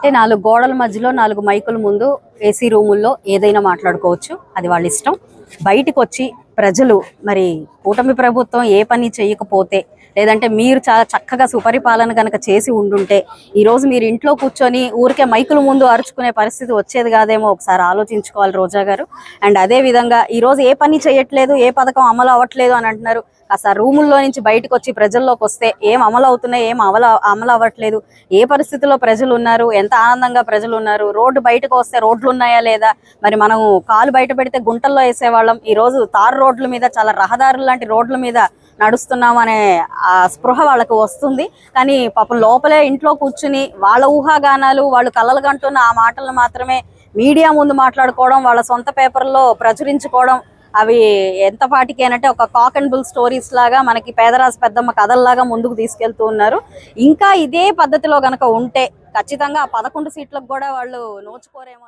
అంటే నాలుగు గోడల మధ్యలో నాలుగు మైకుల ముందు ఏసీ రూముల్లో ఏదైనా మాట్లాడుకోవచ్చు. అది వాళ్ళ ఇష్టం. బయటికి వచ్చి ప్రజలు మరి కూటమి ప్రభుత్వం ఏ పని చేయకపోతే లేదంటే మీరు చాలా చక్కగా సుపరిపాలన కనుక చేసి ఉండుంటే ఈ రోజు మీరు ఇంట్లో కూర్చొని ఊరికే మైకుల ముందు అరుచుకునే పరిస్థితి వచ్చేది కాదేమో ఒకసారి ఆలోచించుకోవాలి రోజా గారు. అండ్ అదే విధంగా ఈ రోజు ఏ పని చేయట్లేదు ఏ పథకం అమలు అవ్వట్లేదు అని అంటున్నారు. కాస్త రూముల్లో నుంచి బయటకు వచ్చి ప్రజల్లోకి వస్తే ఏం అమలు అవుతున్నాయి ఏం అమలు అమలు అవ్వట్లేదు ఏ పరిస్థితిలో ప్రజలు ఉన్నారు ఎంత ఆనందంగా ప్రజలు ఉన్నారు రోడ్డు బయటకు వస్తే రోడ్లు ఉన్నాయా లేదా మరి మనం కాలు బయట పెడితే గుంటల్లో వేసేవాళ్ళం ఈ రోజు తారు రోడ్ల మీద చాలా రహదారులు లాంటి రోడ్ల మీద నడుస్తున్నాం అనే ఆ స్పృహ వాళ్ళకు వస్తుంది. కానీ పాపం లోపలే ఇంట్లో కూర్చుని వాళ్ళ ఊహాగానాలు వాళ్ళు కలలు కంటున్న ఆ మాటలు మాత్రమే మీడియా ముందు మాట్లాడుకోవడం వాళ్ళ సొంత పేపర్లో ప్రచురించుకోవడం అవి ఎంత పాటికేనంటే ఒక కాక్ అండ్ బుల్ స్టోరీస్ లాగా మనకి పేదరాజు పెద్దమ్మ కథల్లాగా ముందుకు తీసుకెళ్తూ ఉన్నారు. ఇంకా ఇదే పద్ధతిలో గనక ఉంటే ఖచ్చితంగా ఆ పదకొండు సీట్లకు కూడా వాళ్ళు నోచుకోరేమో